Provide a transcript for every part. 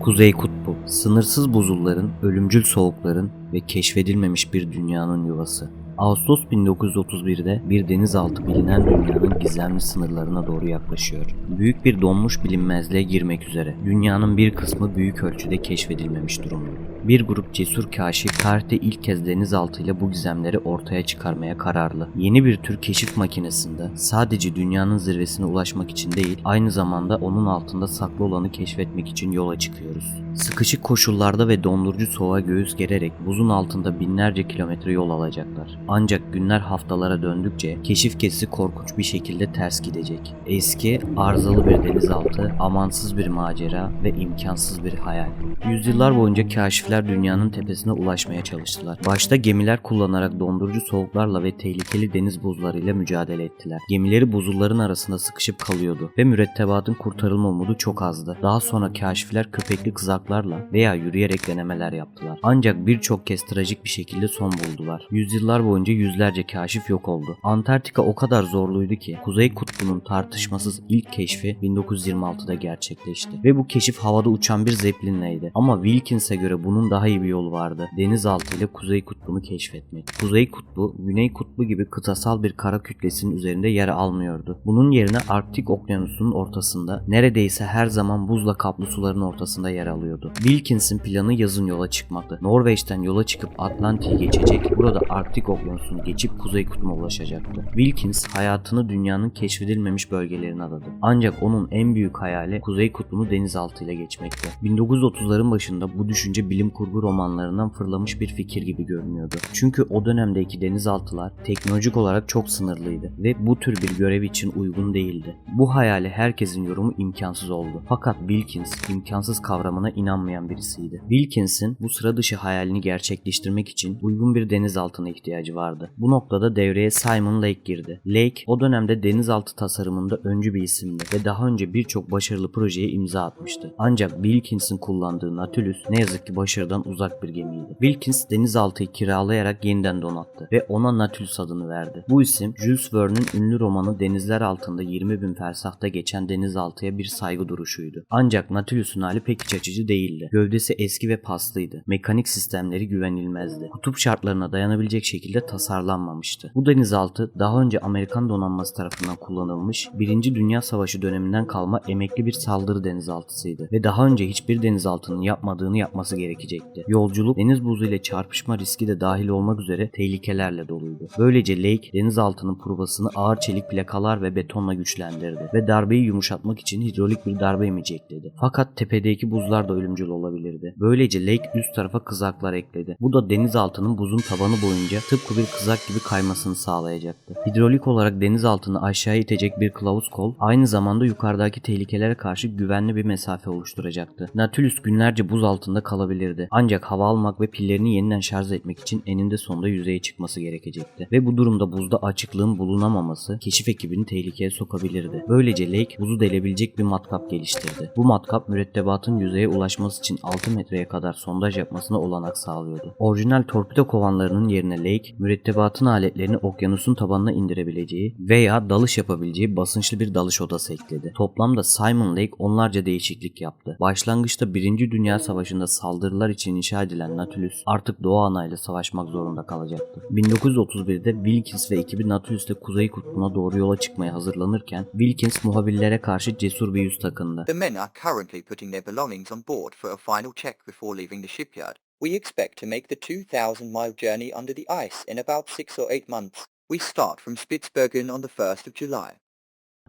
Kuzey Kutbu, sınırsız buzulların, ölümcül soğukların ve keşfedilmemiş bir dünyanın yuvası. Ağustos 1931'de bir denizaltı bilinen dünyanın gizemli sınırlarına doğru yaklaşıyor. Büyük bir donmuş bilinmezliğe girmek üzere. Dünyanın bir kısmı büyük ölçüde keşfedilmemiş durumda. Bir grup cesur kaşif tarihte ilk kez denizaltıyla bu gizemleri ortaya çıkarmaya kararlı. Yeni bir tür keşif makinesinde sadece dünyanın zirvesine ulaşmak için değil, aynı zamanda onun altında saklı olanı keşfetmek için yola çıkıyoruz. Sıkışık koşullarda ve dondurucu soğuğa göğüs gererek buzun altında binlerce kilometre yol alacaklar. Ancak günler haftalara döndükçe keşif gezisi korkunç bir şekilde ters gidecek. Eski, arızalı bir denizaltı, amansız bir macera ve imkansız bir hayal. Yüzyıllar boyunca kaşifler dünyanın tepesine ulaşmaya çalıştılar. Başta gemiler kullanarak dondurucu soğuklarla ve tehlikeli deniz buzlarıyla mücadele ettiler. Gemileri buzulların arasında sıkışıp kalıyordu ve mürettebatın kurtarılma umudu çok azdı. Daha sonra kaşifler köpekli kızaklarla veya yürüyerek denemeler yaptılar. Ancak birçok kez trajik bir şekilde son buldular. Yüzyıllar boyunca yüzlerce kaşif yok oldu. Antarktika o kadar zorluydu ki Kuzey Kutbu'nun tartışmasız ilk keşfi 1926'da gerçekleşti. Ve bu keşif havada uçan bir zeplinleydi. Ama Wilkins'e göre bunun daha iyi bir yolu vardı. Denizaltı ile Kuzey Kutbu'nu keşfetmek. Kuzey Kutbu, Güney Kutbu gibi kıtasal bir kara kütlesinin üzerinde yer almıyordu. Bunun yerine Arktik Okyanusu'nun ortasında, neredeyse her zaman buzla kaplı suların ortasında yer alıyordu. Wilkins'in planı yazın yola çıkmaktı. Norveç'ten yola çıkıp Atlantik'i geçecek, burada Arktik Okyanusu'nu geçip Kuzey Kutbu'na ulaşacaktı. Wilkins hayatını dünyanın keşfedilmemiş bölgelerine adadı. Ancak onun en büyük hayali Kuzey Kutbu'nu denizaltıyla geçmekti. 1930'ların başında bu düşünce bilim kurgu romanlarından fırlamış bir fikir gibi görünüyordu. Çünkü o dönemdeki denizaltılar teknolojik olarak çok sınırlıydı ve bu tür bir görev için uygun değildi. Bu hayali herkesin yorumu imkansız oldu. Fakat Wilkins imkansız kavramına inanmayan birisiydi. Wilkins'in bu sıra dışı hayalini gerçekleştirmek için uygun bir denizaltına ihtiyacı vardı. Bu noktada devreye Simon Lake girdi. Lake o dönemde denizaltı tasarımında öncü bir isimdi ve daha önce birçok başarılı projeye imza atmıştı. Ancak Wilkins'in kullandığı Nautilus ne yazık ki başarıdan uzak bir gemiydi. Wilkins denizaltıyı kiralayarak yeniden donattı ve ona Nautilus adını verdi. Bu isim Jules Verne'in ünlü romanı Denizler Altında 20 bin fersahta geçen denizaltıya bir saygı duruşuydu. Ancak Nautilus'un hali pek iç açıcı değildi. Gövdesi eski ve paslıydı. Mekanik sistemleri güvenilmezdi. Kutup şartlarına dayanabilecek şekilde tasarlanmamıştı. Bu denizaltı daha önce Amerikan donanması tarafından kullanılmış 1. Dünya Savaşı döneminden kalma emekli bir saldırı denizaltısıydı ve daha önce hiçbir denizaltının yapmadığını yapması gerekecekti. Yolculuk deniz buzu ile çarpışma riski de dahil olmak üzere tehlikelerle doluydu. Böylece Lake denizaltının provasını ağır çelik plakalar ve betonla güçlendirdi ve darbeyi yumuşatmak için hidrolik bir darbe emici ekledi. Fakat tepedeki buzlar da ölümcül olabilirdi. Böylece Lake üst tarafa kızaklar ekledi. Bu da denizaltının buzun tabanı boyunca tıpkı bir kızak gibi kaymasını sağlayacaktı. Hidrolik olarak denizaltını aşağı itecek bir kılavuz kol aynı zamanda yukarıdaki tehlikelere karşı güvenli bir mesafe oluşturacaktı. Nautilus günlerce buz altında kalabilirdi. Ancak hava almak ve pillerini yeniden şarj etmek için eninde sonunda yüzeye çıkması gerekecekti. Ve bu durumda buzda açıklığın bulunamaması keşif ekibini tehlikeye sokabilirdi. Böylece Lake buzu delebilecek bir matkap geliştirdi. Bu matkap mürettebatın yüzeye ulaşması için 6 metreye kadar sondaj yapmasına olanak sağlıyordu. Orijinal torpido kovanlarının yerine Lake, mürettebatın aletlerini okyanusun tabanına indirebileceği veya dalış yapabileceği basınçlı bir dalış odası ekledi. Toplamda Simon Lake onlarca değişiklik yaptı. Başlangıçta 1. Dünya Savaşı'nda saldırılar için inşa edilen Nautilus artık Doğu Ana ile savaşmak zorunda kalacaktı. 1931'de Wilkins ve ekibi Nautilus'te Kuzey Kutbu'na doğru yola çıkmaya hazırlanırken Wilkins muhabirlere karşı cesur bir yüz takındı. The men are currently putting their belongings on board for a final check before leaving the shipyard. We expect to make the 2,000 mile journey under the ice in about six or eight months. We start from Spitsbergen on the 1st of July.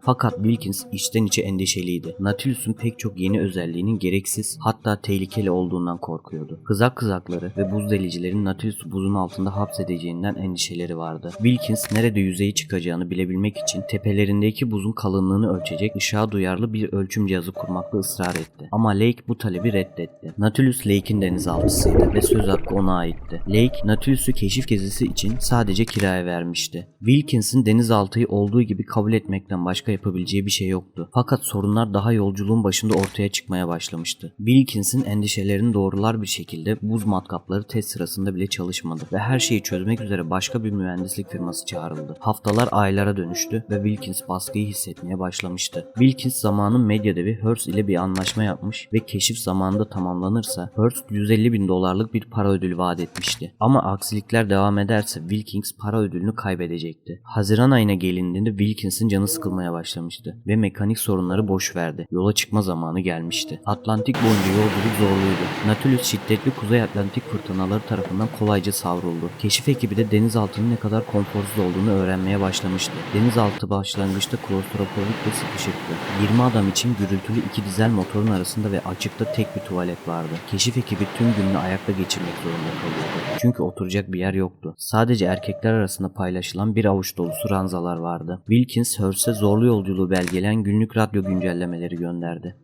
Fakat Wilkins içten içe endişeliydi. Nautilus'un pek çok yeni özelliğinin gereksiz hatta tehlikeli olduğundan korkuyordu. Kızak kızakları ve buz delicilerin Nautilus'u buzun altında hapsedeceğinden endişeleri vardı. Wilkins nerede yüzeye çıkacağını bilebilmek için tepelerindeki buzun kalınlığını ölçecek ışığa duyarlı bir ölçüm cihazı kurmakta ısrar etti. Ama Lake bu talebi reddetti. Nautilus Lake'in denizaltısıydı ve söz hakkı ona aitti. Lake, Nautilus'u keşif gezisi için sadece kiraya vermişti. Wilkins'in denizaltıyı olduğu gibi kabul etmekten başka yapabileceği bir şey yoktu. Fakat sorunlar daha yolculuğun başında ortaya çıkmaya başlamıştı. Wilkins'in endişelerini doğrular bir şekilde buz matkapları test sırasında bile çalışmadı ve her şeyi çözmek üzere başka bir mühendislik firması çağrıldı. Haftalar aylara dönüştü ve Wilkins baskıyı hissetmeye başlamıştı. Wilkins zamanın medya devi Hearst ile bir anlaşma yapmış ve keşif zamanında tamamlanırsa Hearst 150 bin dolarlık bir para ödülü vaat etmişti. Ama aksilikler devam ederse Wilkins para ödülünü kaybedecekti. Haziran ayına gelindiğinde Wilkins'in canı sıkılmaya başlamıştı ve mekanik sorunları boş verdi. Yola çıkma zamanı gelmişti. Atlantik boyunca yolculuk zorluydu. Nautilus şiddetli Kuzey Atlantik fırtınaları tarafından kolayca savruldu. Keşif ekibi de denizaltının ne kadar konforsuz olduğunu öğrenmeye başlamıştı. Denizaltı başlangıçta klostrofobik ve sıkışıktı. 20 adam için gürültülü iki dizel motorun arasında ve açıkta tek bir tuvalet vardı. Keşif ekibi tüm gününü ayakta geçirmek zorunda kalıyordu. Çünkü oturacak bir yer yoktu. Sadece erkekler arasında paylaşılan bir avuç dolusu ranzalar vardı. Wilkins Hearst'e zorlu yolculuğu belgeleyen günlük radyo güncellemeleri gönderdi.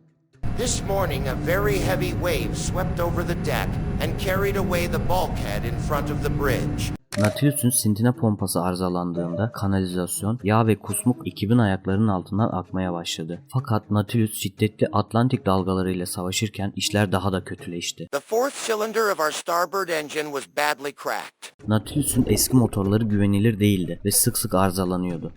This morning, a very heavy wave swept over the deck and carried away the bulkhead in front of the bridge. Nautilus'un sintine pompası arızalandığında kanalizasyon, yağ ve kusmuk ekibin ayaklarının altından akmaya başladı. Fakat Nautilus şiddetli Atlantik dalgalarıyla savaşırken işler daha da kötüleşti. Nautilus'un eski motorları güvenilir değildi ve sık sık arızalanıyordu.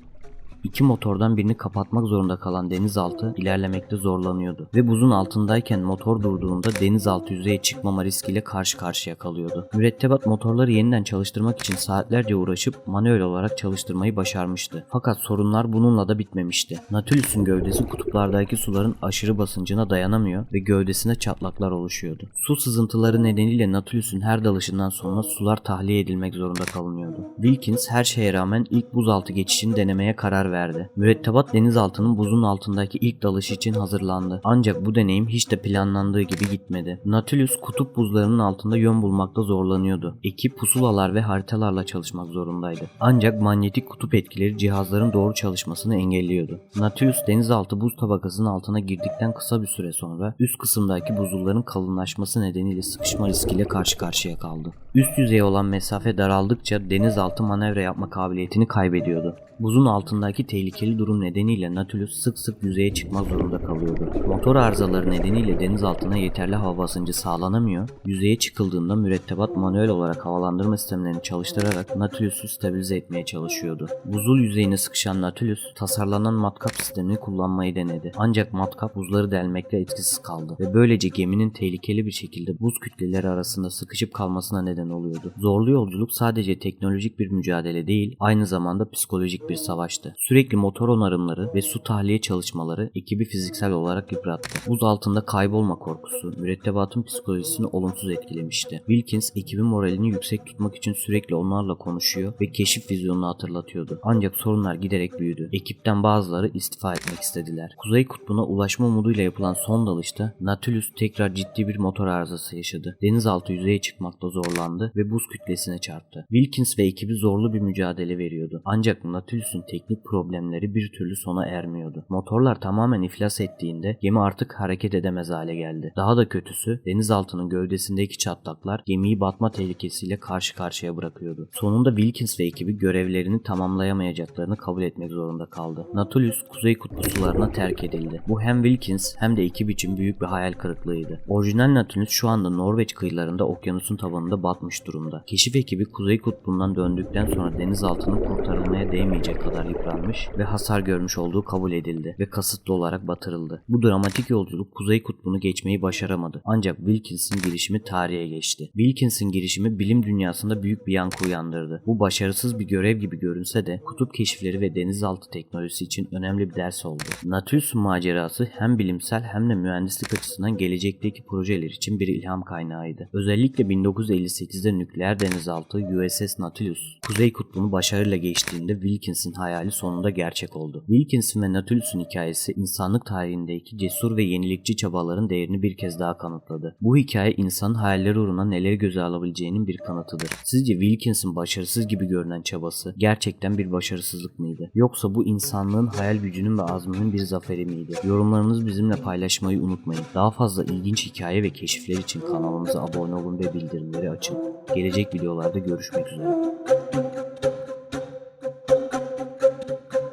İki motordan birini kapatmak zorunda kalan denizaltı ilerlemekte zorlanıyordu ve buzun altındayken motor durduğunda denizaltı yüzeye çıkmama riskiyle karşı karşıya kalıyordu. Mürettebat motorları yeniden çalıştırmak için saatlerce uğraşıp manuel olarak çalıştırmayı başarmıştı. Fakat sorunlar bununla da bitmemişti. Nautilus'un gövdesi kutuplardaki suların aşırı basıncına dayanamıyor ve gövdesinde çatlaklar oluşuyordu. Su sızıntıları nedeniyle Nautilus'un her dalışından sonra sular tahliye edilmek zorunda kalınıyordu. Wilkins her şeye rağmen ilk buzaltı geçişini denemeye karar verdi. Mürettebat denizaltının buzun altındaki ilk dalış için hazırlandı. Ancak bu deneyim hiç de planlandığı gibi gitmedi. Nautilus kutup buzlarının altında yön bulmakta zorlanıyordu. Ekip pusulalar ve haritalarla çalışmak zorundaydı. Ancak manyetik kutup etkileri cihazların doğru çalışmasını engelliyordu. Nautilus denizaltı buz tabakasının altına girdikten kısa bir süre sonra üst kısımdaki buzulların kalınlaşması nedeniyle sıkışma riskiyle karşı karşıya kaldı. Üst yüzeye olan mesafe daraldıkça denizaltı manevra yapma kabiliyetini kaybediyordu. Buzun altındaki tehlikeli durum nedeniyle Nautilus sık sık yüzeye çıkmak zorunda kalıyordu. Motor arızaları nedeniyle denizaltına yeterli hava basıncı sağlanamıyor. Yüzeye çıkıldığında mürettebat manuel olarak havalandırma sistemlerini çalıştırarak Nautilus'u stabilize etmeye çalışıyordu. Buzul yüzeyine sıkışan Nautilus tasarlanan matkap sistemini kullanmayı denedi. Ancak matkap buzları delmekte etkisiz kaldı ve böylece geminin tehlikeli bir şekilde buz kütleleri arasında sıkışıp kalmasına neden oluyordu. Zorlu yolculuk sadece teknolojik bir mücadele değil, aynı zamanda psikolojik bir savaştı. Sürekli motor onarımları ve su tahliye çalışmaları ekibi fiziksel olarak yıprattı. Buz altında kaybolma korkusu mürettebatın psikolojisini olumsuz etkilemişti. Wilkins ekibin moralini yüksek tutmak için sürekli onlarla konuşuyor ve keşif vizyonunu hatırlatıyordu. Ancak sorunlar giderek büyüdü. Ekipten bazıları istifa etmek istediler. Kuzey kutbuna ulaşma umuduyla yapılan son dalışta Nautilus tekrar ciddi bir motor arızası yaşadı. Denizaltı yüzeye çıkmakta zorlandı ve buz kütlesine çarptı. Wilkins ve ekibi zorlu bir mücadele veriyordu. Ancak Nautilus'un teknik problemleri bir türlü sona ermiyordu. Motorlar tamamen iflas ettiğinde gemi artık hareket edemez hale geldi. Daha da kötüsü denizaltının gövdesindeki çatlaklar gemiyi batma tehlikesiyle karşı karşıya bırakıyordu. Sonunda Wilkins ve ekibi görevlerini tamamlayamayacaklarını kabul etmek zorunda kaldı. Nautilus kuzey kutbu sularına terk edildi. Bu hem Wilkins hem de ekip için büyük bir hayal kırıklığıydı. Orijinal Nautilus şu anda Norveç kıyılarında okyanusun tabanında batmış durumda. Keşif ekibi kuzey kutbundan döndükten sonra denizaltının kurtarılmaya değmeyecek kadar yıpranmış ve hasar görmüş olduğu kabul edildi ve kasıtlı olarak batırıldı. Bu dramatik yolculuk kuzey kutbunu geçmeyi başaramadı. Ancak Wilkins'in girişimi tarihe geçti. Wilkins'in girişimi bilim dünyasında büyük bir yankı uyandırdı. Bu başarısız bir görev gibi görünse de kutup keşifleri ve denizaltı teknolojisi için önemli bir ders oldu. Nautilus'un macerası hem bilimsel hem de mühendislik açısından gelecekteki projeler için bir ilham kaynağıydı. Özellikle 1958'de nükleer denizaltı USS Nautilus Kuzey Kutbu'nu başarıyla geçtiğinde Wilkins'in hayali sonunda gerçek oldu. Wilkins'in ve Nautilus'un hikayesi insanlık tarihindeki cesur ve yenilikçi çabaların değerini bir kez daha kanıtladı. Bu hikaye insanın hayalleri uğruna neleri göze alabileceğinin bir kanıtıdır. Sizce Wilkins'in başarısız gibi görünen çabası gerçekten bir başarısızlık mıydı? Yoksa bu insanlığın hayal gücünün ve azminin bir zaferi miydi? Yorumlarınızı bizimle paylaşmayı unutmayın. Daha fazla ilginç hikaye ve keşifler için kanalımıza abone olun ve bildirimleri açın. Gelecek videolarda görüşmek üzere.